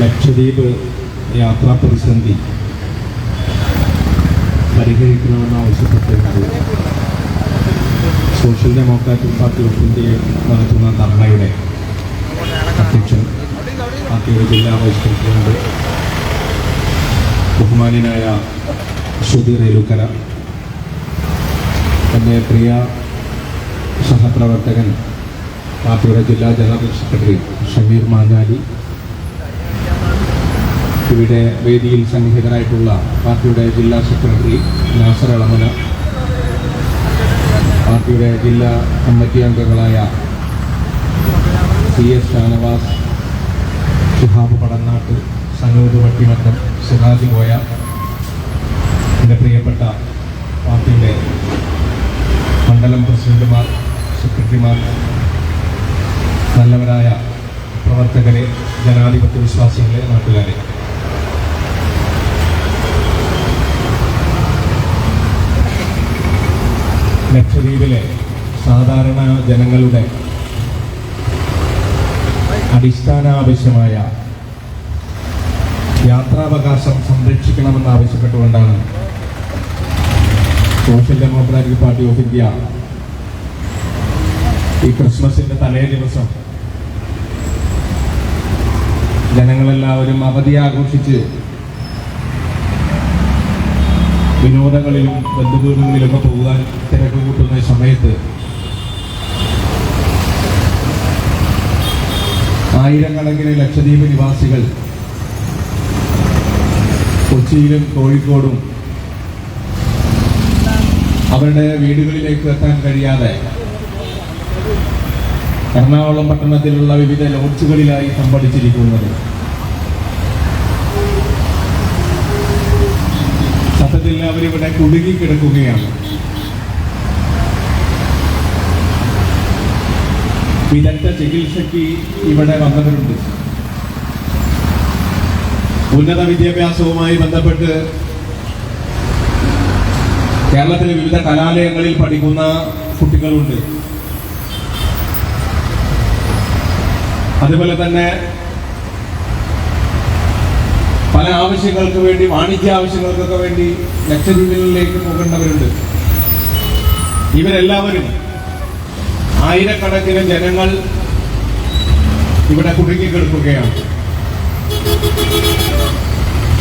ലക്ഷദ്വീപ് യാത്രാ പ്രതിസന്ധി പരിഹരിക്കണമെന്ന് ആവശ്യപ്പെട്ടിരുന്നത് സോഷ്യൽ ഡെമോക്രാറ്റിക് പാർട്ടി ഓഫ് ഇന്ത്യയെ നടത്തുന്ന ധർണയുടെ അധ്യക്ഷൻ പാർട്ടിയുടെ ജില്ലാ വൈസ് പ്രസിഡന്റ് ബഹുമാനായ ശ്രുതി റേലുക്കര എന്റെ പ്രിയ സഹപ്രവർത്തകൻ പാർട്ടിയുടെ ജില്ലാ ജനറൽ സെക്രട്ടറി ഷമീർ മാഞ്ഞാലി ഇവിടെ വേദിയിൽ സന്നിഹിതനായിട്ടുള്ള പാർട്ടിയുടെ ജില്ലാ സെക്രട്ടറി നാസർ അളമന പാർട്ടിയുടെ ജില്ലാ കമ്മിറ്റി അംഗങ്ങളായ സി എസ് ഷാനവാസ് ഷിഹാബ് പടന്നാട്ട് സനൂദ് വട്ടിമറ്റം സിറാജ് കോയ എന്റെ പ്രിയപ്പെട്ട പാർട്ടിയുടെ മണ്ഡലം പ്രസിഡന്റുമാർ സെക്രട്ടറിമാർ നല്ലവരായ പ്രവർത്തകരെ ജനാധിപത്യ വിശ്വാസികളെ നാട്ടുകാരെ. ലക്ഷദ്വീപിലെ സാധാരണ ജനങ്ങളുടെ അടിസ്ഥാന ആവശ്യമായ യാത്രാവകാശം സംരക്ഷിക്കണമെന്ന് ആവശ്യപ്പെട്ടുകൊണ്ടാണ് Social Democratic Party of India ഈ ക്രിസ്മസിന്റെ തലേ ദിവസം ജനങ്ങളെല്ലാവരും അവധി ആഘോഷിച്ച് വിനോദങ്ങളിലും ബന്ധുവീടുകളിലൊക്കെ പോകാൻ തിരക്ക് കൂട്ടുന്ന സമയത്ത് ആയിരക്കണക്കിന് ലക്ഷദ്വീപ് നിവാസികൾ കൊച്ചിയിലും കോഴിക്കോടും അവരുടെ വീടുകളിലേക്ക് എത്താൻ കഴിയാതെ എറണാകുളം പട്ടണത്തിലുള്ള വിവിധ ലോഡ്ജുകളിലായി സംഭടിച്ചിരിക്കുന്നത് സത്യത്തിൽ അവരിവിടെ കുടുങ്ങിക്കിടക്കുകയാണ് വിദഗ്ധ ചികിത്സയ്ക്ക് ഇവിടെ വന്നവരുണ്ട്. ഉന്നത വിദ്യാഭ്യാസവുമായി ബന്ധപ്പെട്ട് കേരളത്തിലെ വിവിധ കലാലയങ്ങളിൽ പഠിക്കുന്ന കുട്ടികളുണ്ട്. അതുപോലെ തന്നെ പല ആവശ്യങ്ങൾക്ക് വേണ്ടി വാണിജ്യ ആവശ്യങ്ങൾക്കൊക്കെ വേണ്ടി ലക്ഷദ്വീപിലേക്ക് പോകേണ്ടവരുണ്ട്. ഇവരെല്ലാവരും ആയിരക്കണക്കിന് ജനങ്ങൾ ഇവിടെ കുടുങ്ങിക്കിടക്കുകയാണ്.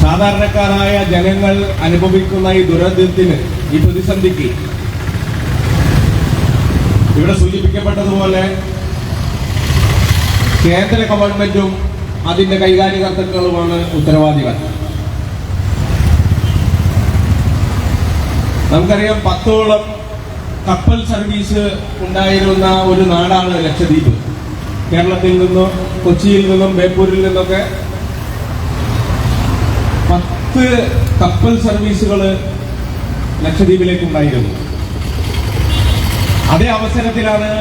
സാധാരണക്കാരായ ജനങ്ങൾ അനുഭവിക്കുന്ന ഈ ദുരന്തത്തിന് ഈ പ്രതിസന്ധിക്ക് ഇവിടെ സൂചിപ്പിക്കപ്പെട്ടതുപോലെ കേന്ദ്ര ഗവൺമെന്റും അതിന്റെ കൈകാര്യകർത്താക്കളുമാണ് ഉത്തരവാദികൾ. നമുക്കറിയാം പത്തോളം കപ്പൽ സർവീസ് ഉണ്ടായിരുന്ന ഒരു നാടാണ് ലക്ഷദ്വീപ്. കേരളത്തിൽ നിന്നും കൊച്ചിയിൽ നിന്നും ബേപ്പൂരിൽ നിന്നൊക്കെ പത്ത് കപ്പൽ സർവീസുകൾ ലക്ഷദ്വീപിലേക്ക് ഉണ്ടായിരുന്നു. അതേ അവസരത്തിലാണ്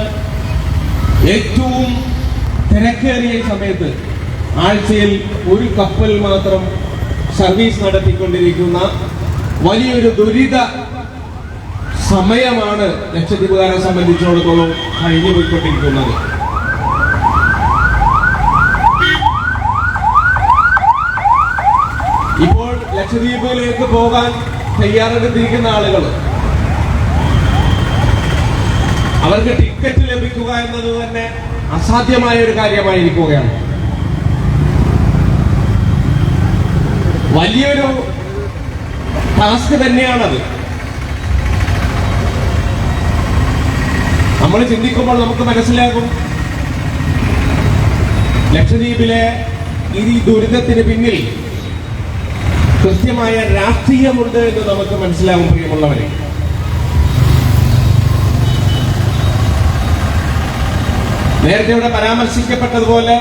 ഏറ്റവും തിരക്കേറിയ സമയത്ത് ആഴ്ചയിൽ ഒരു കപ്പൽ മാത്രം സർവീസ് നടത്തിക്കൊണ്ടിരിക്കുന്ന വലിയൊരു ദുരിത സമയമാണ് ലക്ഷദ്വീപുകാരെ സംബന്ധിച്ചിടത്തോളം കഴിഞ്ഞു പോയിക്കൊണ്ടിരിക്കുന്നത്. ഇപ്പോൾ ലക്ഷദ്വീപിലേക്ക് പോകാൻ തയ്യാറെടുത്തിരിക്കുന്ന ആളുകൾ അവർക്ക് ടിക്കറ്റ് ലഭിക്കുക എന്നത് തന്നെ അസാധ്യമായ ഒരു കാര്യമായിരിക്കുകയാണ്. വലിയൊരു ടാസ്ക് തന്നെയാണത്. നമ്മൾ ചിന്തിക്കുമ്പോൾ നമുക്ക് മനസ്സിലാകും. ലക്ഷദ്വീപിലെ ഈ ദുരിതത്തിന് പിന്നിൽ കൃത്യമായ രാഷ്ട്രീയമുണ്ട് എന്ന് നമുക്ക് മനസ്സിലാകും പ്രിയമുള്ളവരെ. നേരത്തെ ഇവിടെ പരാമർശിക്കപ്പെട്ടതുപോലെ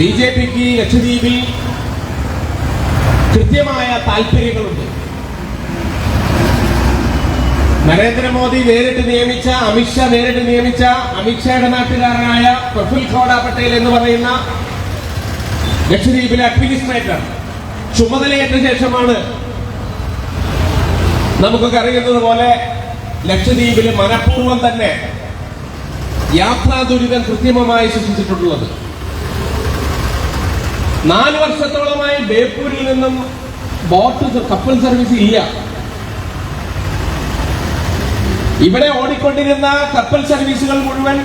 ബി ജെ പിക്ക് ലക്ഷദ്വീപിൽ കൃത്യമായ താല്പര്യങ്ങളുണ്ട് നരേന്ദ്രമോദി നേരിട്ട് നിയമിച്ച അമിത്ഷാ നേരിട്ട് നിയമിച്ച അമിത്ഷായുടെ നാട്ടുകാരനായ പ്രഫുൽ ഖോഡ പട്ടേൽ എന്ന് പറയുന്ന ലക്ഷദ്വീപിലെ അഡ്മിനിസ്ട്രേറ്റർ. ചുമതലയേറ്റ ശേഷമാണ് നമുക്കൊക്കെ അറിയുന്നത് പോലെ ലക്ഷദ്വീപിൽ മനഃപൂർവം തന്നെ യാത്രാ ദുരിതം കൃത്രിമമായി സൃഷ്ടിച്ചിട്ടുള്ളത്. നാല് വർഷത്തോളമായി ബേപ്പൂരിൽ നിന്നും ബോട്ട് കപ്പൽ സർവീസ് ഇല്ല. ഇവിടെ ഓടിക്കൊണ്ടിരുന്ന കപ്പൽ സർവീസുകൾ മുഴുവൻ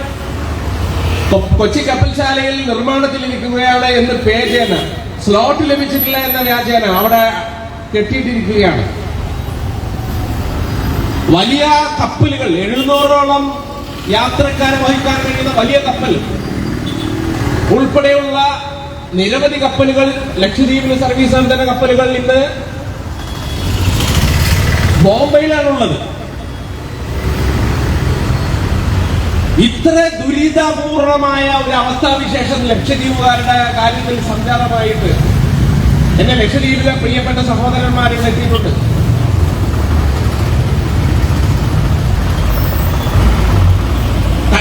കൊച്ചി കപ്പൽശാലയിൽ നിർമ്മാണത്തിൽ ഇരിക്കുകയാണ് എന്ന് പേജേന സ്ലോട്ട് ലഭിച്ചിട്ടില്ല എന്ന വ്യാജേന അവിടെ കെട്ടിയിട്ടിരിക്കുകയാണ്. വലിയ കപ്പലുകൾ എഴുന്നൂറോളം യാത്രക്കാരെ വഹിക്കാൻ കഴിയുന്ന വലിയ കപ്പൽ ഉൾപ്പെടെയുള്ള നിരവധി കപ്പലുകൾ ലക്ഷദ്വീപിന് സർവീസ് നടത്തുന്ന കപ്പലുകൾ ഇന്ന് ബോംബെയിലാണുള്ളത്. ഇത്ര ദുരിതപൂർണമായ ഒരു അവസ്ഥാവിശേഷം ലക്ഷദ്വീപുകാരുടെ കാര്യത്തിൽ സംജാതമായിട്ട് എന്റെ ലക്ഷദ്വീപിലെ പ്രിയപ്പെട്ട സഹോദരന്മാരിൽ എത്തിയിട്ടുണ്ട്.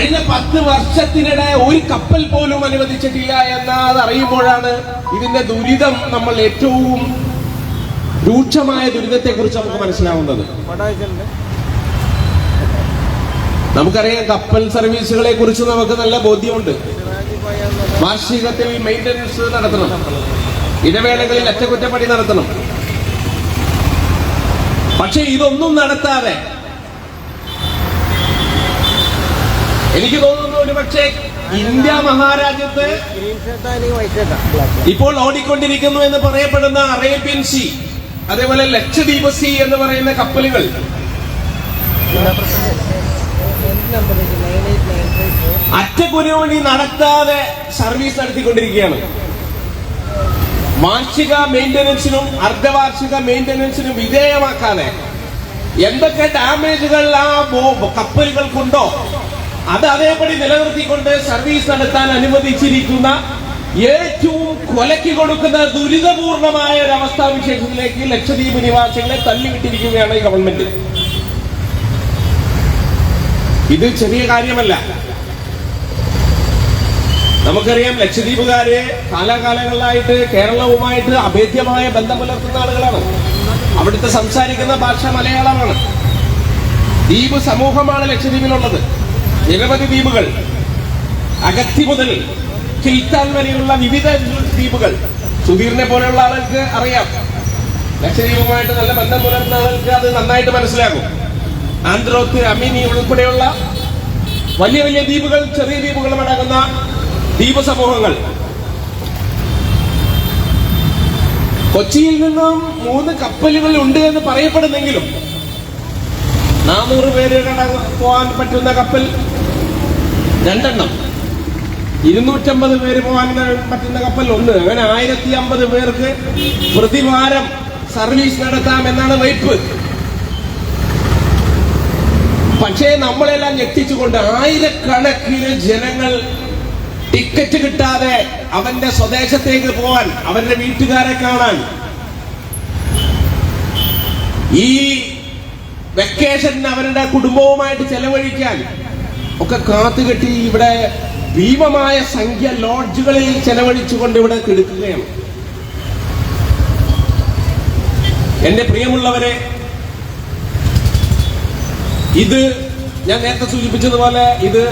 കഴിഞ്ഞ പത്ത് വർഷത്തിനിടെ ഒരു കപ്പൽ പോലും അനുവദിച്ചിട്ടില്ല എന്നത് അറിയുമ്പോഴാണ് ഇതിന്റെ ദുരിതം നമ്മൾ ഏറ്റവും രൂക്ഷമായ ദുരിതത്തെ കുറിച്ച് നമുക്ക് മനസ്സിലാവുന്നത്. നമുക്കറിയാം കപ്പൽ സർവീസുകളെ കുറിച്ച് നമുക്ക് നല്ല ബോധ്യമുണ്ട്. വാർഷികത്തിൽ മെയിന്റനൻസ് നടത്തണം. ഇടവേളകളിൽ അറ്റകുറ്റപ്പണി നടത്തണം. പക്ഷെ ഇതൊന്നും നടത്താതെ എനിക്ക് തോന്നുന്നു ഒരു പക്ഷേ ഇന്ത്യ മഹാരാജ്യത്ത് ഇപ്പോൾ ഓടിക്കൊണ്ടിരിക്കുന്നു എന്ന് പറയപ്പെടുന്ന അറേബ്യൻ സി അതേപോലെ ലക്ഷദ്വീപ് സി എന്ന് പറയുന്ന കപ്പലുകൾ. അറ്റകുരുമണി നടത്താതെ സർവീസ് നടത്തിക്കൊണ്ടിരിക്കുകയാണ്. വാർഷിക മെയിന്റനൻസിനും അർദ്ധവാർഷിക മെയിന്റനൻസിനും വിധേയമാക്കാതെ എന്തൊക്കെ ഡാമേജുകൾ ആ കപ്പലുകൾക്കുണ്ടോ അത് അതേപടി നിലനിർത്തിക്കൊണ്ട് സർവീസ് നടത്താൻ അനുവദിച്ചിരിക്കുന്ന ഏറ്റവും കൊലക്കി കൊടുക്കുന്ന ദുരിതപൂർണമായ ഒരു അവസ്ഥാവിശേഷത്തിലേക്ക് ലക്ഷദ്വീപ് നിവാസികളെ തള്ളിവിട്ടിരിക്കുകയാണ് ഈ ഗവൺമെന്റ് ഇത് ചെറിയ കാര്യമല്ല. നമുക്കറിയാം ലക്ഷദ്വീപുകാരെ കാലാകാലങ്ങളിലായിട്ട് കേരളവുമായിട്ട് അഭേദ്യമായ ബന്ധം പുലർത്തുന്ന ആളുകളാണ്. അവിടുത്തെ സംസാരിക്കുന്ന ഭാഷ മലയാളമാണ്. ദ്വീപ് സമൂഹമാണ് ലക്ഷദ്വീപിലുള്ളത്. നിരവധി ദ്വീപുകൾ അഗത്തി മുതൽ കിൽത്താൻ വരെയുള്ള വിവിധ ദ്വീപുകൾ. സുധീറിനെ പോലെയുള്ള ആളുകൾക്ക് അറിയാം. ലക്ഷദ്വീപുമായിട്ട് നല്ല ബന്ധം പുലർത്തുന്ന ആളുകൾക്ക് അത് നന്നായിട്ട് മനസ്സിലാകും. ആന്ധ്രോത്ത് അമിനി ഉൾപ്പെടെയുള്ള വലിയ വലിയ ദ്വീപുകൾ ചെറിയ ദ്വീപുകളും അടങ്ങുന്ന ദ്വീപ് സമൂഹങ്ങൾ കൊച്ചിയിൽ നിന്നും മൂന്ന് കപ്പലുകൾ ഉണ്ട് എന്ന് പറയപ്പെടുന്നെങ്കിലും നാനൂറ് പേര് പോകാൻ പറ്റുന്ന കപ്പൽ. രണ്ടെണ്ണം. ഇരുന്നൂറ്റമ്പത് പേര് പോകാൻ പറ്റുന്ന കപ്പൽ ഒന്ന് അങ്ങനെ ആയിരത്തി അമ്പത് പേർക്ക് പ്രതിവാരം സർവീസ് നടത്താം എന്നാണ് വൈപ്പ് പക്ഷേ നമ്മളെല്ലാം ഞെട്ടിച്ചുകൊണ്ട് ആയിരക്കണക്കിന് ജനങ്ങൾ ടിക്കറ്റ് കിട്ടാതെ അവന്റെ സ്വദേശത്തേക്ക് പോവാൻ അവന്റെ വീട്ടുകാരെ കാണാൻ. ഈ വെക്കേഷൻ അവരുടെ കുടുംബവുമായിട്ട് ചെലവഴിക്കാൻ ഒക്കെ കാത്തുകെട്ടി ഇവിടെ ഭീമമായ സംഖ്യ ലോഡ്ജുകളിൽ ചെലവഴിച്ചുകൊണ്ട് ഇവിടെ കിടക്കുകയാണ്. എന്റെ പ്രിയമുള്ളവരെ ഇത് ഞാൻ നേരത്തെ സൂചിപ്പിച്ചതുപോലെ ഇത്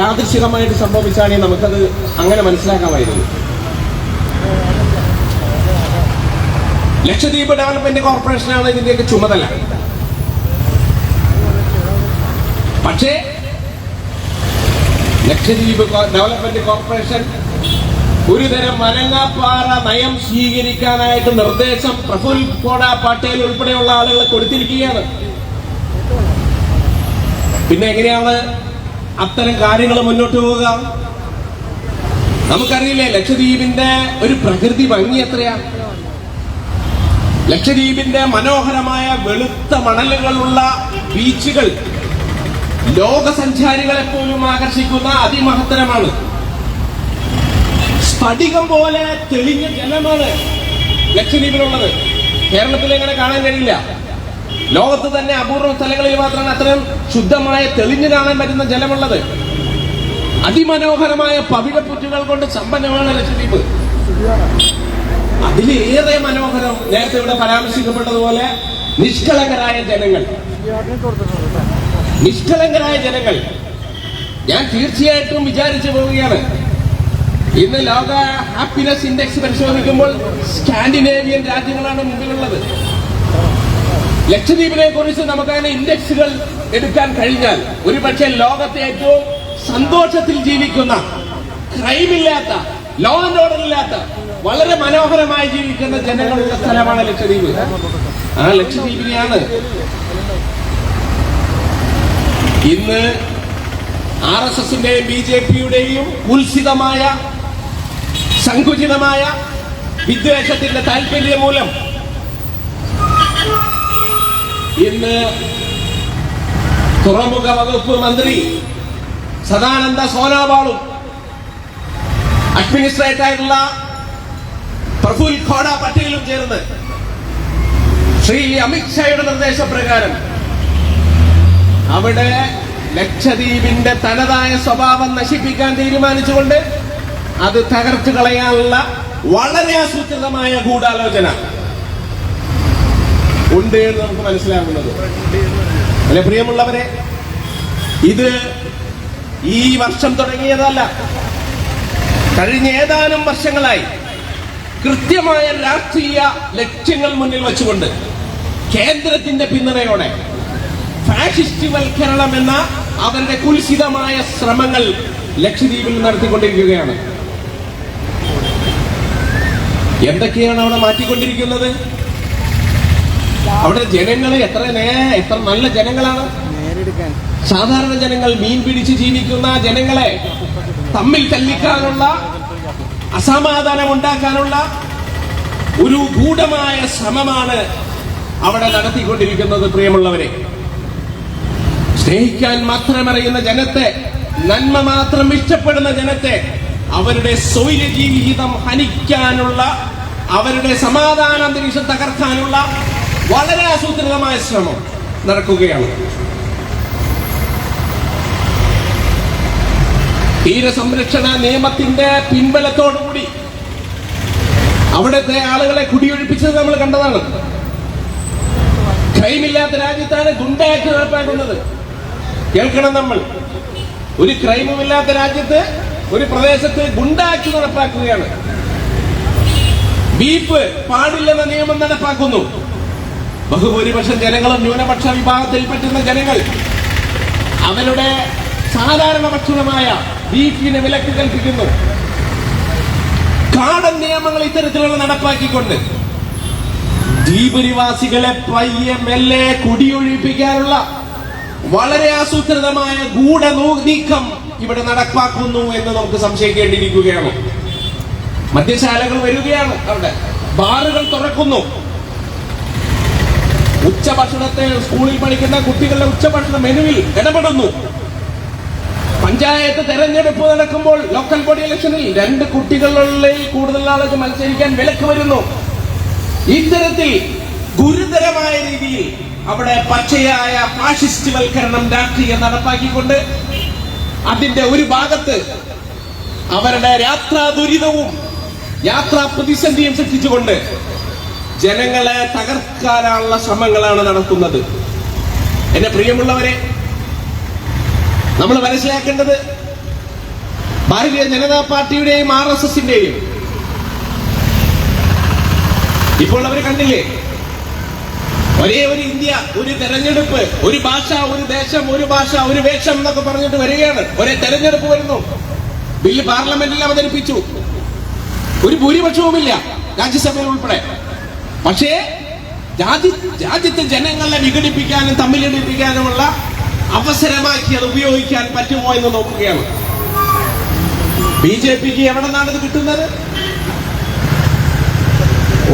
യാദൃശികമായിട്ട് സംഭവിച്ചാണെങ്കിൽ നമുക്കത് അങ്ങനെ മനസ്സിലാക്കാമായിരുന്നു. ലക്ഷദ്വീപ് ഡെവലപ്മെന്റ് കോർപ്പറേഷനാണ് ഇതിന്റെയൊക്കെ ചുമതല. പക്ഷേ ലക്ഷദ്വീപ് ഡെവലപ്മെന്റ് കോർപ്പറേഷൻ ഒരു തരം മലങ്ങാപ്പാറ നയം സ്വീകരിക്കാനായിട്ട് നിർദ്ദേശം പ്രഫുൽ കോട പട്ടേൽ ഉൾപ്പെടെയുള്ള ആളുകളെ കൊടുത്തിരിക്കുകയാണ്. പിന്നെ എങ്ങനെയാണ് അത്തരം കാര്യങ്ങൾ മുന്നോട്ട് പോവുക? നമുക്കറിയില്ലേ ലക്ഷദ്വീപിന്റെ ഒരു പ്രകൃതി ഭംഗി എത്രയാണ്? ലക്ഷദ്വീപിന്റെ മനോഹരമായ വെളുത്ത മണലുകളുള്ള ബീച്ചുകൾ ലോകസഞ്ചാരികളെ പോലും ആകർഷിക്കുന്ന അതിമഹത്തരമാണ്. സ്ഫടികം പോലെ തെളിഞ്ഞ ജലമാണ് ലക്ഷദ്വീപിലുള്ളത്. കേരളത്തിൽ എങ്ങനെ കാണാൻ കഴിയില്ല? ലോകത്ത് തന്നെ അപൂർവ സ്ഥലങ്ങളിൽ മാത്രമാണ് അത്തരം ശുദ്ധമായ തെളിഞ്ഞു കാണാൻ പറ്റുന്ന ജലമുള്ളത്. അതിമനോഹരമായ പവിഴപ്പുറ്റുകൾ കൊണ്ട് സമ്പന്നമാണ് ലക്ഷദ്വീപ്. അതിലേറെ മനോഹരം നേരത്തെ ഇവിടെ പരാമർശിക്കപ്പെട്ടതുപോലെ നിഷ്കളങ്കരായ ജനങ്ങൾ. നിഷ്കളങ്കരായ ജനങ്ങൾ ഞാൻ തീർച്ചയായിട്ടും വിചാരിച്ചു പോവുകയാണ്. ഇന്ന് ലോക ഹാപ്പിനെസ് ഇൻഡെക്സ് പരിശോധിക്കുമ്പോൾ സ്കാൻഡിനേവിയൻ രാജ്യങ്ങളാണ് മുമ്പിലുള്ളത്. ലക്ഷദ്വീപിനെ കുറിച്ച് നമുക്കങ്ങനെ ഇൻഡെക്സുകൾ എടുക്കാൻ കഴിഞ്ഞാൽ ഒരുപക്ഷെ ലോകത്തെ ഏറ്റവും സന്തോഷത്തിൽ ജീവിക്കുന്ന ക്രൈമില്ലാത്ത ലോ ആൻഡ് ഓർഡർ ഇല്ലാത്ത വളരെ മനോഹരമായി ജീവിക്കുന്ന ജനങ്ങളുള്ള സ്ഥലമാണ് ലക്ഷദ്വീപ്. ആ ലക്ഷദ്വീപിനെയാണ് ഇന്ന് ആർ എസ് എസിന്റെയും ബി ജെ പിയുടെയും ഉത്സിതമായ സങ്കുചിതമായ വിദ്വേഷത്തിന്റെ താല്പര്യം മൂലം ഇന്ന് തുറമുഖ വകുപ്പ് മന്ത്രി സദാനന്ദ സോനാവാളും അഡ്മിനിസ്ട്രേറ്റർ ആയിട്ടുള്ള പ്രഫുൽ ഖോഡ പട്ടേലും ചേർന്ന് ശ്രീ അമിത്ഷായുടെ നിർദ്ദേശപ്രകാരം അവിടെ ലക്ഷദ്വീപിന്റെ തനതായ സ്വഭാവം നശിപ്പിക്കാൻ തീരുമാനിച്ചുകൊണ്ട് അത് തകർത്ത് കളയാനുള്ള വളരെ ആസൂത്രിതമായ ഗൂഢാലോചന. ഉണ്ട് എന്ന് നമുക്ക് മനസ്സിലാകുന്നത് അല്ലെ പ്രിയമുള്ളവരെ ഇത് ഈ വർഷം തുടങ്ങിയതല്ല. കഴിഞ്ഞ ഏതാനും വർഷങ്ങളായി കൃത്യമായ രാഷ്ട്രീയ ലക്ഷ്യങ്ങൾ മുന്നിൽ വെച്ചുകൊണ്ട് കേന്ദ്രത്തിന്റെ പിന്തുണയോടെ ഫാഷിസ്റ്റുവൽക്കരണം എന്ന അവരുടെ കുൽസിതമായ ശ്രമങ്ങൾ ലക്ഷദ്വീപിൽ നടത്തിക്കൊണ്ടിരിക്കുകയാണ്. എന്തൊക്കെയാണ് അവിടെ മാറ്റിക്കൊണ്ടിരിക്കുന്നത്? അവിടെ ജനങ്ങൾ എത്ര നേ എത്ര നല്ല ജനങ്ങളാണ്? സാധാരണ ജനങ്ങൾ മീൻ പിടിച്ച് ജീവിക്കുന്ന ജനങ്ങളെ തമ്മിൽ തല്ലിക്കാനുള്ള അസമാധാനം ഉണ്ടാക്കാനുള്ള ഒരു ഗൂഢമായ ശ്രമമാണ് അവിടെ നടത്തിക്കൊണ്ടിരിക്കുന്നത് പ്രിയമുള്ളവരെ. സ്നേഹിക്കാൻ മാത്രം അറിയുന്ന ജനത്തെ നന്മ മാത്രം ഇഷ്ടപ്പെടുന്ന ജനത്തെ അവരുടെ സ്വൈര ജീവിതം ഹനിക്കാനുള്ള അവരുടെ സമാധാന അന്തരീക്ഷം തകർക്കാനുള്ള വളരെ ആസൂത്രിതമായ ശ്രമം നടക്കുകയാണ്. തീരസംരക്ഷണ നിയമത്തിന്റെ പിൻബലത്തോടുകൂടി അവിടുത്തെ ആളുകളെ കുടിയൊഴിപ്പിച്ചത് നമ്മൾ കണ്ടതാണ്. ക്രൈമില്ലാത്ത രാജ്യത്താണ് ഗുണ്ടായിട്ട് നടപ്പാക്കുന്നത്. കേൾക്കണം നമ്മൾ. ഒരു ക്രൈമുമില്ലാത്ത രാജ്യത്ത് ഒരു പ്രദേശത്ത് ഗുണ്ടാക്കി നടപ്പാക്കുകയാണ്. ബീപ്പ് പാടില്ലെന്ന നിയമം നടപ്പാക്കുന്നു. ബഹുഭൂരിപക്ഷം ജനങ്ങളും ന്യൂനപക്ഷ വിഭാഗത്തിൽ പറ്റുന്ന ജനങ്ങൾ അവരുടെ സാധാരണ ഭക്ഷണമായ ബീഫിന് വിലക്ക് കൽപ്പിക്കുന്നു. കാടൻ നിയമങ്ങൾ ഇത്തരത്തിലുള്ള നടപ്പാക്കിക്കൊണ്ട് ദ്വീപ് നിവാസികളെ പയ്യെ മെല്ലെ കുടിയൊഴിപ്പിക്കാനുള്ള വളരെ ആസൂത്രിതമായ ഗൂഢ നീക്കം ഇവിടെ നടപ്പാക്കുന്നു എന്ന് നമുക്ക് സംശയിക്കേണ്ടിയിരിക്കുകയാണ്. മദ്യശാലകൾ വരികയാണ് അവിടെ. ബാറുകൾ തുറക്കുന്നു. ഉച്ചഭക്ഷണത്തെ സ്കൂളിൽ പഠിക്കുന്ന കുട്ടികളുടെ ഉച്ചഭക്ഷണ മെനുവിൽ ഇടപെടുന്നു. പഞ്ചായത്ത് തെരഞ്ഞെടുപ്പ് നടക്കുമ്പോൾ ലോക്കൽ ബോഡി ഇലക്ഷനിൽ രണ്ട് കുട്ടികളിൽ കൂടുതൽ ആളുകൾ മത്സരിക്കാൻ വിലക്ക് വരുന്നു. ഇത്തരത്തിൽ ഗുരുതരമായ രീതിയിൽ അവിടെ പച്ചയായ ഫാഷിസ്റ്റ് വൽക്കരണം രാഷ്ട്രീയം നടപ്പാക്കിക്കൊണ്ട് അതിന്റെ ഒരു ഭാഗത്ത് അവരുടെ യാത്രാ ദുരിതവും യാത്രാ പ്രതിസന്ധിയും സൃഷ്ടിച്ചുകൊണ്ട് ജനങ്ങളെ തകർക്കാനുള്ള ശ്രമങ്ങളാണ് നടക്കുന്നത് എന്റെ പ്രിയമുള്ളവരെ നമ്മൾ മനസ്സിലാക്കേണ്ടത് ഭാരതീയ ജനതാ പാർട്ടിയുടെയും ആർ എസ് എസിന്റെയും. ഇപ്പോൾ അവർ കണ്ടില്ലേ? ഒരേ ഒരു ഇന്ത്യ ഒരു തെരഞ്ഞെടുപ്പ് ഒരു ഭാഷ ഒരു ദേശം ഒരു ഭാഷ ഒരു വേഷം എന്നൊക്കെ പറഞ്ഞിട്ട് വരികയാണ്. ഒരേ തെരഞ്ഞെടുപ്പ് വരുന്നു. ബില്ല് പാർലമെന്റിൽ അവതരിപ്പിച്ചു. ഒരു ഭൂരിപക്ഷവുമില്ല രാജ്യസഭയിൽ ഉൾപ്പെടെ. പക്ഷേ രാജ്യ രാജ്യത്തെ ജനങ്ങളെ വിഘടിപ്പിക്കാനും തമ്മിലിടിപ്പിക്കാനുമുള്ള അവസരമാക്കി അത് ഉപയോഗിക്കാൻ പറ്റുമോ എന്ന് നോക്കുകയാണ്. ബി ജെ പിക്ക് എവിടെ നിന്നാണ് ഇത് കിട്ടുന്നത്?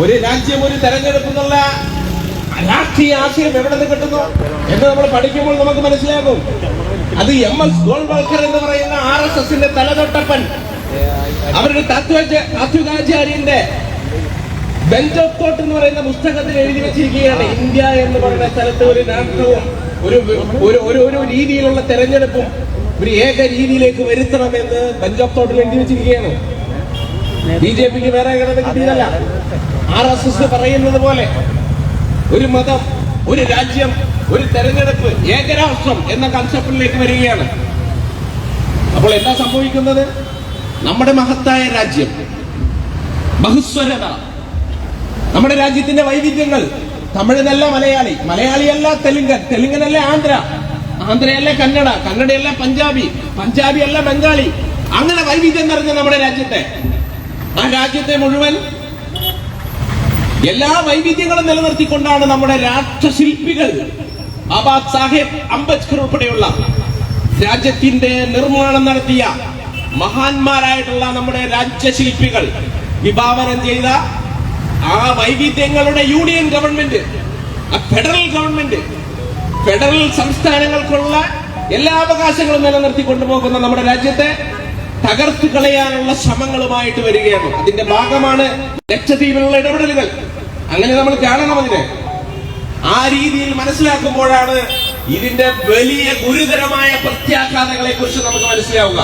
ഒരു രാജ്യം ഒരു തെരഞ്ഞെടുപ്പ് എന്നുള്ള രാഷ്ട്രീയ ആശയം എവിടെ നിന്ന് കിട്ടുന്നു എന്ന് നമ്മൾ പഠിക്കുമ്പോൾ നമുക്ക് മനസ്സിലാകും. അത് എം എസ് ഗോൾവാൾക്കർ എന്ന് പറയുന്ന ആർ എസ് എസിന്റെ തലതൊട്ടപ്പൻ. അവരുടെ തത്വകാചാര്യന്റെ ബെഞ്ച് ഓഫ് തോട്ട് എന്ന് പറയുന്ന പുസ്തകത്തിൽ എഴുതി വെച്ചിരിക്കുകയാണ്. ഇന്ത്യ എന്ന് പറയുന്ന സ്ഥലത്ത് ഒരു രാഷ്ട്രവും ഒരു ഒരു ഒരു രീതിയിലുള്ള തെരഞ്ഞെടുപ്പും ഒരു ഏക രീതിയിലേക്ക് വരുത്തണമെന്ന് ബെഞ്ച് ഓഫ് തോട്ടിൽ എഴുതി വെച്ചിരിക്കുകയാണ്. ബി ജെ പിക്ക് വേറെ കിട്ടിയതല്ല ആർ എസ് എസ് പറയുന്നത് പോലെ ഒരു മതം ഒരു രാജ്യം ഒരു തെരഞ്ഞെടുപ്പ് ഏകരാഷ്ട്രം എന്ന കൺസെപ്റ്റിലേക്ക് വരികയാണ്. അപ്പോൾ എന്താ സംഭവിക്കുന്നത്? നമ്മുടെ മഹത്തായ രാജ്യം ബഹുസ്വരത നമ്മുടെ രാജ്യത്തിന്റെ വൈവിധ്യങ്ങൾ തമിഴനല്ല മലയാളി മലയാളിയല്ല തെലുങ്കൻ തെലുങ്കനല്ല ആന്ധ്ര ആന്ധ്രയല്ല കന്നഡ കന്നഡയല്ല പഞ്ചാബി പഞ്ചാബി അല്ല ബംഗാളി. അങ്ങനെ വൈവിധ്യം നിറഞ്ഞ നമ്മുടെ രാജ്യത്തെ ആ രാജ്യത്തെ മുഴുവൻ എല്ലാ വൈവിധ്യങ്ങളും നിലനിർത്തിക്കൊണ്ടാണ് നമ്മുടെ രാഷ്ട്രശില്പികൾ ബാബാ സാഹേബ് അംബേദ്കർ ഉൾപ്പെടെയുള്ള രാജ്യത്തിന്റെ നിർമ്മാണം നടത്തിയ മഹാന്മാരായിട്ടുള്ള നമ്മുടെ രാജ്യശില്പികൾ വിഭാവനം ചെയ്ത ആ വൈവിധ്യങ്ങളുടെ union government federal government federal സംസ്ഥാനങ്ങൾക്കുള്ള എല്ലാ അവകാശങ്ങളും നിലനിർത്തി കൊണ്ടുപോകുന്ന നമ്മുടെ രാജ്യത്തെ തകർത്തു കളയാനുള്ള ശ്രമങ്ങളുമായിട്ട് വരികയാണ്. അതിന്റെ ഭാഗമാണ് ലക്ഷദ്വീപിലുള്ള ഇടപെടലുകൾ. അങ്ങനെ നമ്മൾ കാണണം അതിനെ. ആ രീതിയിൽ മനസ്സിലാക്കുമ്പോഴാണ് ഇതിന്റെ വലിയ ഗുരുതരമായ പ്രത്യാഘാതങ്ങളെ കുറിച്ച് നമുക്ക് മനസ്സിലാവുക.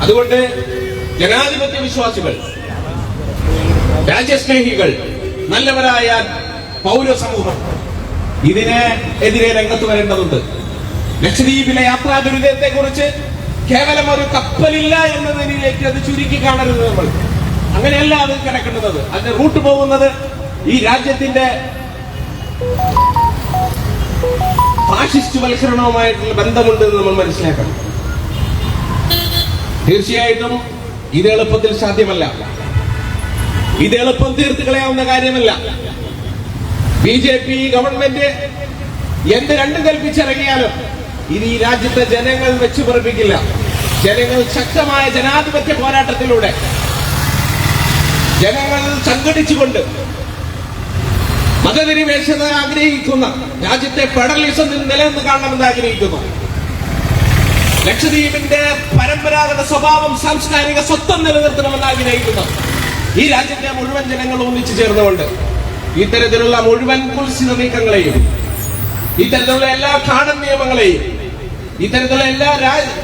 അതുകൊണ്ട് ജനാധിപത്യ വിശ്വാസികൾ രാജ്യസ്നേഹികൾ നല്ലവരായ പൗര സമൂഹം ഇതിനെ എതിരെ രംഗത്ത് വരേണ്ടതുണ്ട്. ലക്ഷദ്വീപിലെ യാത്രാ ദുരിതത്തെ കുറിച്ച് കേവലം ഒരു കപ്പലില്ല എന്നതിലേക്ക് അത് ചുരുക്കി കാണരുത് നമ്മൾ. അങ്ങനെയല്ല അത് കിടക്കുന്നത്. അതിന്റെ റൂട്ട് പോകുന്നത് ഈ രാജ്യത്തിന്റെ ഫാഷിസ്റ്റ് വൽക്കരണവുമായിട്ടുള്ള ബന്ധമുണ്ട് എന്ന് നമ്മൾ മനസ്സിലാക്കണം. തീർച്ചയായിട്ടും ഇത് എളുപ്പത്തിൽ സാധ്യമല്ല. ഇത് എളുപ്പം തീർത്ത് കളയാവുന്ന കാര്യമല്ല. ബി ജെ പി ഗവൺമെന്റ് എന്ത് രണ്ടും കൽപ്പിച്ചിറങ്ങിയാലും ഇത് ഈ രാജ്യത്തെ ജനങ്ങൾ വെച്ചു പറപ്പിക്കില്ല ജനങ്ങൾ ശക്തമായ ജനാധിപത്യ പോരാട്ടത്തിലൂടെ ജനങ്ങൾ സംഘടിച്ചുകൊണ്ട് മതനിരപേക്ഷത ആഗ്രഹിക്കുന്ന രാജ്യത്തെ ഫെഡറലിസം നിലനിന്ന് കാണണമെന്ന് ആഗ്രഹിക്കുന്നു. ലക്ഷദ്വീപിന്റെ പരമ്പരാഗത സ്വഭാവം സാംസ്കാരിക സ്വത്വം നിലനിർത്തണമെന്ന് ആഗ്രഹിക്കുന്നു. ഈ രാജ്യത്തെ മുഴുവൻ ജനങ്ങൾ ഒന്നിച്ചു ചേർന്നുകൊണ്ട് ഇത്തരത്തിലുള്ള മുഴുവൻ കുൽസിത നീക്കങ്ങളെയും ഇത്തരത്തിലുള്ള എല്ലാ കാണൻ നിയമങ്ങളെയും ഇത്തരത്തിലുള്ള എല്ലാ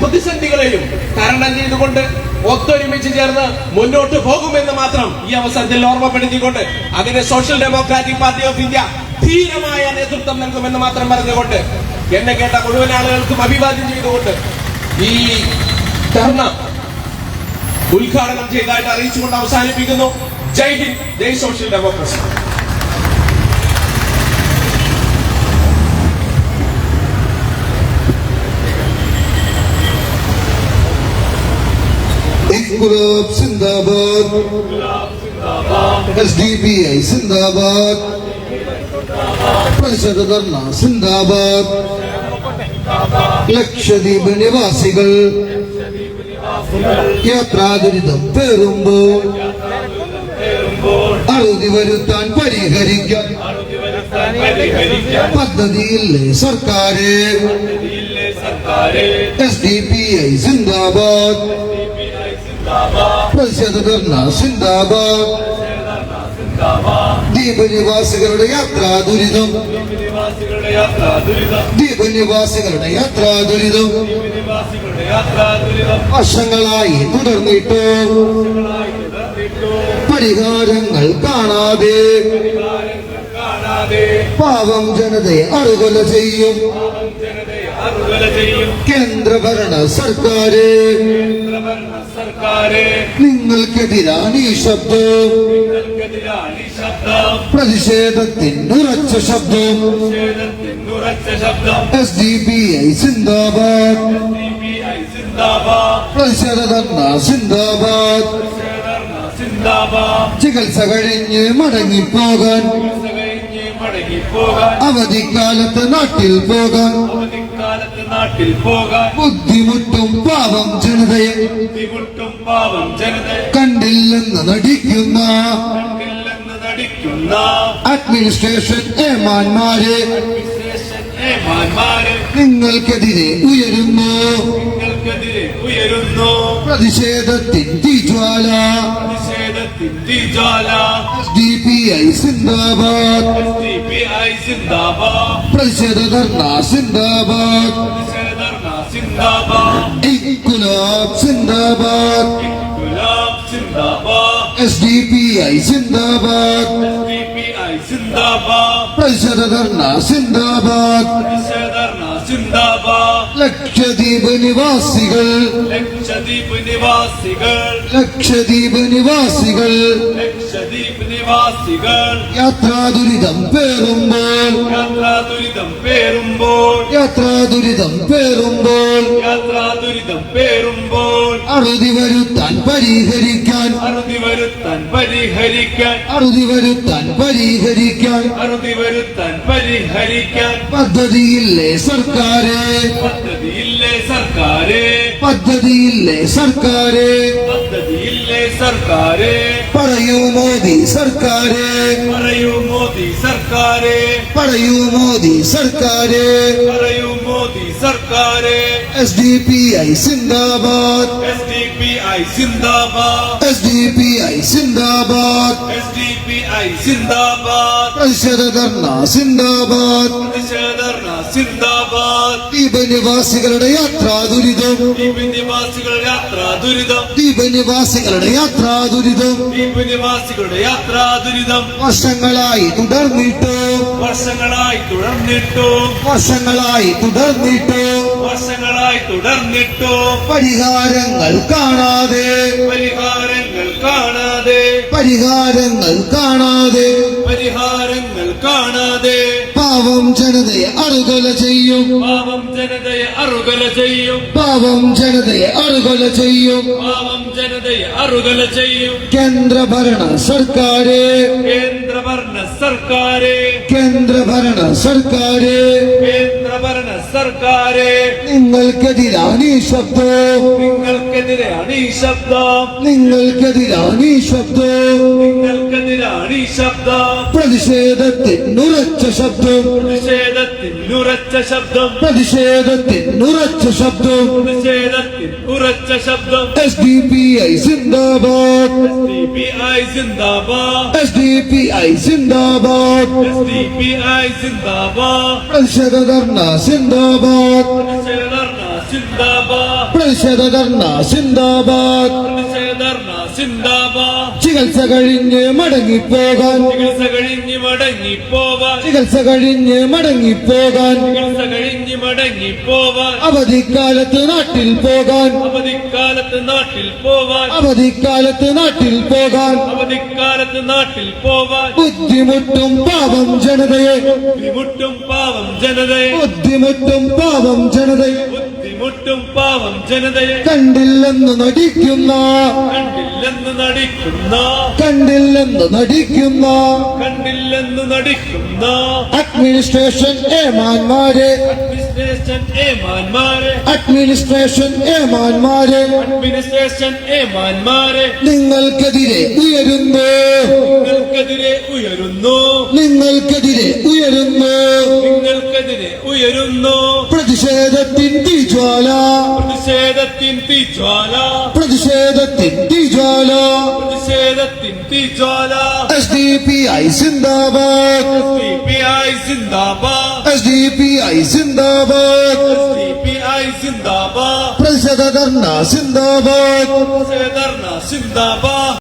പ്രതിസന്ധികളെയും തരണം ചെയ്തുകൊണ്ട് ഒത്തൊരുമിച്ച് ചേർന്ന് മുന്നോട്ട് പോകുമെന്ന് മാത്രം ഈ അവസരത്തിൽ ഓർമ്മപ്പെടുത്തിക്കൊണ്ട് അതിന് Social Democratic Party of India ധീരമായ നേതൃത്വം നൽകുമെന്ന് മാത്രം പറഞ്ഞുകൊണ്ട് എന്നെ കേട്ട മുഴുവൻ ആളുകൾക്കും അഭിവാദ്യം ചെയ്തുകൊണ്ട് ഈ ധർണ ഉദ്ഘാടനം ചെയ്തതായിട്ട് അറിയിച്ചുകൊണ്ട് അവസാനിപ്പിക്കുന്നു. ജയ് ഹിന്ദ് ജയ് സോഷ്യൽ ഡെമോക്രസി ഗുലാബ് സിന്ദാബാദ്. എസ് ഡി ബി ഐ സിന്ദാബാദ്. പരിശുദ്ധ ധർണ സിന്ദാബാദ്. ലക്ഷദ്വീപ് നിവാസികൾ. യാത്രാദുരിതം പേറുമ്പോൾ അറുതി വരുത്താൻ പരിഹരിക്കാൻ പദ്ധതിയില്ലേ സർക്കാരെ? എസ് ഡി പി ഐ സിന്ദാബാദ്. പ്രതിഷേധ ധർണ സിന്ദാബാദ്. ദ്വീപ് നിവാസികളുടെ യാത്രാ ദുരിതം. ദ്വീപനിവാസികളുടെ യാത്രാ ദുരിതം. വർഷങ്ങളായി തുടർന്നിട്ട്. പരിഹാരങ്ങൾ കാണാതെ. പാവം ജനതയെ അറുകൊല ചെയ്യും. കേന്ദ്രഭരണ സർക്കാര്. നിങ്ങൾക്കെതിരാണ് ഈ ശബ്ദം. ഈ ശബ്ദം. എസ് ഡി ബി ഐ സിന്ദാബാദ്. പ്രതിഷേധ ധർണ സിന്ദാബാദ്. ചികിത്സ കഴിഞ്ഞ് മടങ്ങിപ്പോകാൻ. അവധിക്കാലത്ത് നാട്ടിൽ പോകാൻ. നാട്ടിൽ പോകാൻ ബുദ്ധിമുട്ടും പാവം ജനതയെ ബുദ്ധിമുട്ടും പാവം ജനതയെ കണ്ടില്ലെന്ന് നടിക്കുന്ന കണ്ടില്ലെന്ന് നടിക്കുന്ന അഡ്മിനിസ്ട്രേഷൻ ഏമാന്മാര് നിങ്ങൾക്കെതിരെ ഉയരുന്നു. നിങ്ങൾക്കെതിരെ ഉയരുന്നു. പ്രതിഷേധത്തിൻ തീജ്വാല. ഡി പി ഐ സിന്ദാബാദ്. പ്രതിഷേധ ധർണ സിന്ദാബാദ്. ഇൻകുലാബ് സിന്ദാബാദ്. എസ് ഡി പി ഐ സിന്ദാബാദ്. പ്രതിഷേധ ധർണ സിന്ദാബാദ്. ലക്ഷദ്വീപ് നിവാസികൾ. ലക്ഷദ്വീപ് നിവാസികൾ. ലക്ഷദ്വീപ് നിവാസികൾ. ലക്ഷദ്വീപ് നിവാസികൾ. യാത്രാ ദുരിതം പേറുമ്പോൾ. യാത്രാ ദുരിതം പേറുമ്പോൾ. യാത്രാ ദുരിതം പേറുമ്പോൾ. യാത്രാ ദുരിതം പേറുമ്പോൾ. അറുതി വരുത്താൻ പരിഹരിക്കാൻ. അറുതി വരുത്താൻ പരിഹരിക്കാൻ. അറുതി വരുത്താൻ പരിഹരിക്കാൻ. അറുതി വരുത്താൻ പരിഹരിക്കാൻ. പദ്ധതിയില്ലേ സർക്കാരെ. പദ്ധതിയില്ലേ സർക്കാരെ. പദ്ധതിയില്ലേ സർക്കാരെ. പദ്ധതിയില്ലേ സർക്കാരെ. പറയൂ മോദി സർക്കാരെ. പറയൂ മോദി സർക്കാരെ. പറയൂ മോദി സർക്കാരെ. പറയൂ മോദി സർക്കാരെ. എസ് ഡി പി ഐ സിന്ദാബാദ്. എസ് ഡി പി ഐ സിന്ദാബാദ്. എസ് ഡി പി ഐ സിന്ദാബാദ്. എസ് ഡി പി ഐ സിന്ദാബാദ്. പ്രതിഷേധ ധർണ സിന്ദാബാദ്. പ്രതിഷേധർണ സിന്ദാബാദ്. ദ്വീപ് നിവാസികളുടെ യാത്രാ ദുരിതം. ദ്വീപനിവാസികളുടെ യാത്രാ ദുരിതം. ദ്വീപനിവാസികളുടെ യാത്രാ ദുരിതം. ദ്വീപനിവാസികളുടെ യാത്രാ ദുരിതം. വർഷങ്ങളായി തുടർന്നിട്ടോ. വർഷങ്ങളായി തുടർന്നിട്ടു. വർഷങ്ങളായി തുടർന്നിട്ടോ. വർഷങ്ങളായി തുടർന്നിട്ടു. പരിഹാരങ്ങൾ കാണാതെ. പരിഹാരങ്ങൾ കാണാതെ. പരിഹാരങ്ങൾ കാണാതെ. പരിഹാരങ്ങൾ കാണാതെ. പാവം ജനതയെ അറുകൊല ചെയ്യും. പാവം ജനതയെ അറുകൊല ചെയ്യും. പാവം ജനതയെ അറുകൊല ചെയ്യും. പാവം ജനതയെ അറുകൊല ചെയ്യും. കേന്ദ്രഭരണ സർക്കാരെ. കേന്ദ്രഭരണ സർക്കാരെ. കേന്ദ്രഭരണ സർക്കാരെ. കേന്ദ്രഭരണ സർക്കാരെ. നിങ്ങൾക്കെതിരാണ് ഈ ശബ്ദം? നിങ്ങൾക്കെതിരെയാണ് ഈ ശബ്ദം? നിങ്ങൾക്കെതിരാണ് ഈ ശബ്ദം? നിങ്ങൾക്കെതിരാണ് ഈ ശബ്ദം? പ്രതിഷേധത്തിനുറച്ച ശബ്ദം. പ്രതിഷേധത്തിന് ഉറച്ച ശബ്ദം പ്രതിഷേധത്തിനുറച്ച ശബ്ദം. പ്രതിഷേധത്തിന് ഉറച്ച ശബ്ദം. എസ് ഡി പി ഐ സിന്ദാബാദ്. സി പി ഐ സിന്ദാബാദ്. എസ് ഡി പി ഐ സിന്ദാബാദ്. എസ് ഡി പി ഐ സിന്ദാബാദ്. പ്രതിഷേധ ധർണ സിന്ദാബാദ്. പ്രതിഷേധർണ സിന്ദാബാദ്. പ്രതിഷേധ ധർണ സിന്ദാബാദ്. ചികിത്സ കഴിഞ്ഞ് മടങ്ങിപ്പോകാൻ. ചികിത്സ കഴിഞ്ഞ് മടങ്ങിപ്പോവാൻ. ചികിത്സ കഴിഞ്ഞ് മടങ്ങിപ്പോകാൻ. ചികിത്സ കഴിഞ്ഞ് മടങ്ങിപ്പോവാൻ. അവധിക്കാലത്ത് നാട്ടിൽ പോകാൻ. അവധിക്കാലത്ത് നാട്ടിൽ പോവാൻ. അവധിക്കാലത്ത് നാട്ടിൽ പോകാൻ. അവധിക്കാലത്ത് നാട്ടിൽ പോവാൻ. ബുദ്ധിമുട്ടും പാവം ജനതയെ. ബുദ്ധിമുട്ടും പാവം ജനതയെ. ബുദ്ധിമുട്ടും പാവം ജനതയെ. ബുദ്ധിമുട്ടും പാവം ജനതയെ കണ്ടില്ലെന്ന് നടിക്കുന്ന കണ്ടില്ലെന്ന് നടിക്കുന്ന കണ്ടില്ലെന്ന് നടിക്കുന്ന കണ്ടില്ലെന്ന് നടിക്കുന്ന അഡ്മിനിസ്ട്രേഷൻ ഏമാന്മാരെ അഡ്മിനിസ്ട്രേഷൻ ഏമാന്മാരെ അഡ്മിനിസ്ട്രേഷൻ ഏമാന്മാരെ അഡ്മിനിസ്ട്രേഷൻ ഏമാന്മാരെ നിങ്ങൾക്കെതിരെ ഉയരുന്നു. നിങ്ങൾക്കെതിരെ ഉയരുന്നു. നിങ്ങൾക്കെതിരെ ഉയരുന്നു. നിങ്ങൾക്കെതിരെ ഉയരുന്നു. പ്രതിഷേധത്തിൻ തീജ്വാല. പ്രതിഷേധത്തിൻ തീജ്വാല. പ്രതിഷേധത്തിൻ തീജ്വാല. പ്രതിഷേധത്തിൻ തീജ്വാല. എസ് ഡി പി ഐ സിന്ദാബാദ്. എസ് ഡി പി ഐ സിന്ദാബാദ്. എസ് ഡി പി ഐ സിന്ദാബാദ്. എസ് ഡി പി ഐ സിന്ദാബാദ്. പ്രതിഷേധ ധർണ സിന്ദാബാദ്. പ്രതിഷേധ ധർണ സിന്ദാബാദ്.